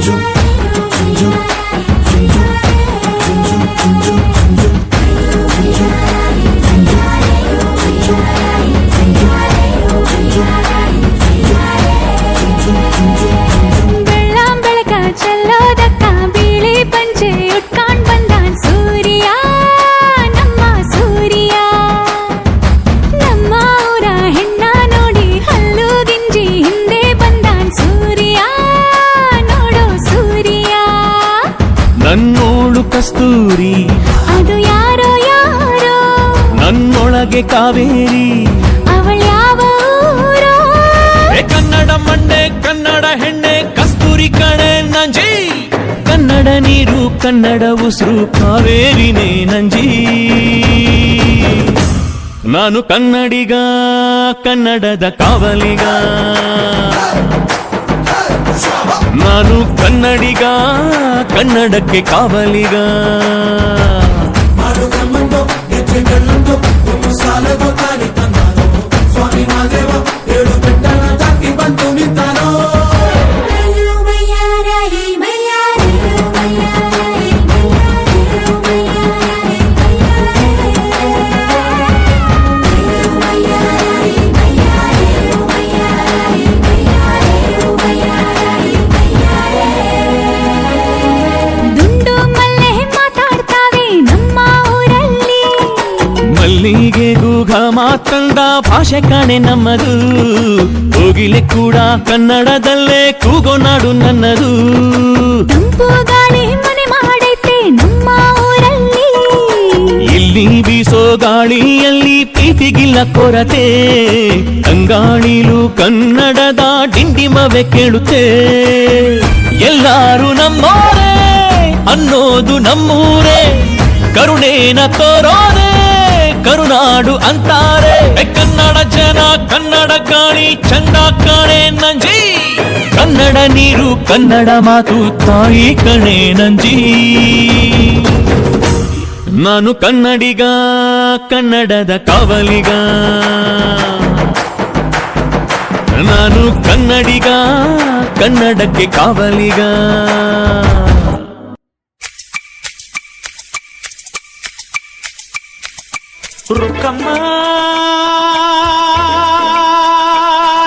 yolcu ಕಸ್ತೂರಿ. ಅದು ಯಾರೋ ಯಾರೋ? ನನ್ನೊಳಗೆ ಕಾವೇರಿ. ಅವಳ ಯಾವ ಕನ್ನಡ ಮಂಡೆ ಕನ್ನಡ ಹೆಣ್ಣೆ ಕಸ್ತೂರಿ ಕಣೆ ನಂಜಿ. ಕನ್ನಡ ನೀರು ಕನ್ನಡ ಉಸಿರು ಕಾವೇರಿನೇ ನಂಜಿ. ನಾನು ಕನ್ನಡಿಗ ಕನ್ನಡದ ಕಾವಲಿಗ. ಕನ್ನಡಿಗ ಕನ್ನಡಕ್ಕೆ ಕಾವಲಿಗ ಮಾಡುಗಮ್ಮಂದು ಗೆಜ್ಜೆ ಕಣ್ಣೊಂದು ಒಂದು ಸಾಲದು ತಾನಿ ತಂದಾನೋ ಸ್ವಾಮಿ ಮಾದೇವ ಏಳು ಗೂಘ ಮಾತಂದ ಭಾಷೆ ಕಾಣೆ ನಮ್ಮದು. ಕೋಗಿಲೆ ಕೂಡ ಕನ್ನಡದಲ್ಲೇ ಕೂಗೋ ನಾಡು ನನ್ನದು. ತಂಪು ಗಾಳಿ ಮನೆ ಮಾಡೈತೆ ನಮ್ಮ ಊರಲ್ಲಿ. ಇಲ್ಲಿ ಬೀಸೋ ಗಾಳಿಯಲ್ಲಿ ಪ್ರೀತಿಗಿಲ್ಲ ಕೊರತೆ. ಅಂಗಾಳಿಲು ಕನ್ನಡದ ಡಿಂಡಿಮವೆ ಕೇಳುತ್ತೆ. ಎಲ್ಲಾರು ನಮ್ಮೋರೇ ಅನ್ನೋದು ನಮ್ಮೂರೇ. ಕರುಣೇನ ತೋರೋರೆ ಕರುನಾಡು ಅಂತಾರೆ. ಕನ್ನಡ ಜನ, ಕನ್ನಡ ಕಾಣಿ, ಚಂದ ಕಾಣೆ ನಂಜಿ. ಕನ್ನಡ ನೀರು, ಕನ್ನಡ ಮಾತು ತಾಯಿ ಕಣೆ ನಂಜಿ. ನಾನು ಕನ್ನಡಿಗ, ಕನ್ನಡದ ಕಾವಲಿಗ. ನಾನು ಕನ್ನಡಿಗ, ಕನ್ನಡಕ್ಕೆ ಕಾವಲಿಗ. ರುಕ್ಕಮ್ಮ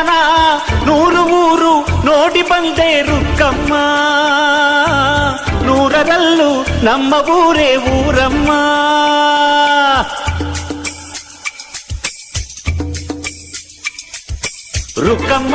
ನಾ ನೂರು ಊರು ನೋಡಿ ಬಂದೆ ರುಕ್ಕಮ್ಮ ನೂರರಲ್ಲೂ ನಮ್ಮ ಊರೇ ಊರಮ್ಮ ರುಕ್ಕಮ್ಮ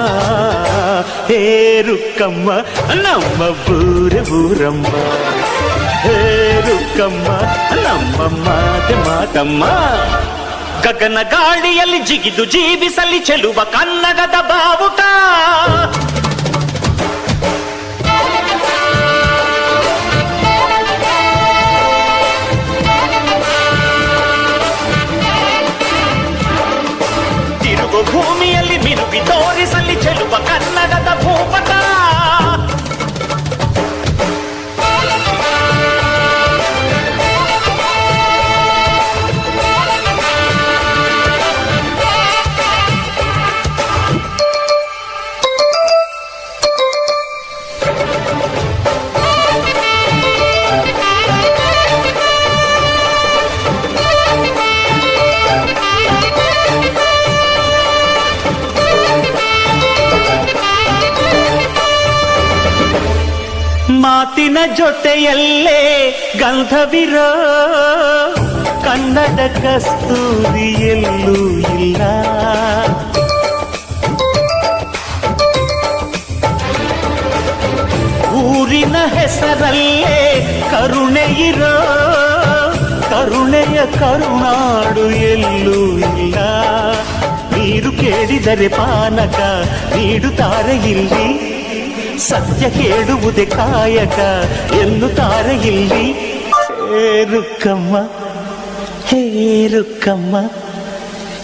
ಹೇ ರುಕ್ಕಮ್ಮ ನಮ್ಮ ಊರ ಊರಮ್ಮ ಹೇ ರುಕ್ಕಮ್ಮ ನಮ್ಮ ಮಾತೆ ಮಾತಮ್ಮ ಗಗನ ಗಾಳಿಯಲ್ಲಿ ಜಿಗಿದು ಜೀವಿಸಲಿ ಚೆಲುವ ಕನ್ನಡದ ಬಾವುಟ ಮಾತಿನ ಜೊತೆಯಲ್ಲೇ ಗಂಧವಿರೋ ಕನ್ನಡ ಕಸ್ತೂರಿಯಲ್ಲೂ ಇಲ್ಲ. ಊರಿನ ಹೆಸರಲ್ಲೇ ಕರುಣೆ ಇರೋ ಕರುಣೆಯ ಕರುನಾಡು ಎಲ್ಲೂ ಇಲ್ಲ. ನೀರು ಕೇಳಿದರೆ ಪಾನಕ ನೀಡುತ್ತಾರೆ ಇಲ್ಲಿ. ಸತ್ಯ ಕೇಳುವುದೇ ಕಾಯಕ ಎನ್ನುತ್ತಾರೆ ಇಲ್ಲಿ ಹೇರುಕ್ಕಮ್ಮ ಹೇರುಕ್ಕಮ್ಮ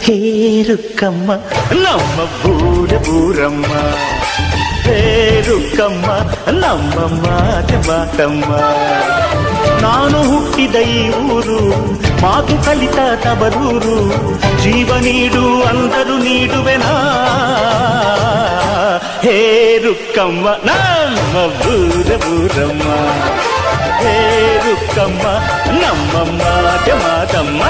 ಹೇರುಕ್ಕಮ್ಮ ನಮ್ಮ ಬೂರ ಬೂರಮ್ಮ ಹೇರುಕ್ಕಮ್ಮ ನಮ್ಮ ಮಾತೆ ಮಾತಮ್ಮ ನಾನು ಹುಟ್ಟಿದ ಈ ಊರು ಮಾತು ಕಲಿತ ತಬರೂರು ಜೀವ ನೀಡು ಅಂದರು ನೀಡುವೆನಾ హే రుక్కమ్మ నమ్మ బూర బూరమ్మ హే రుక్కమ్మ నమ్మ మాట మాటమ్మ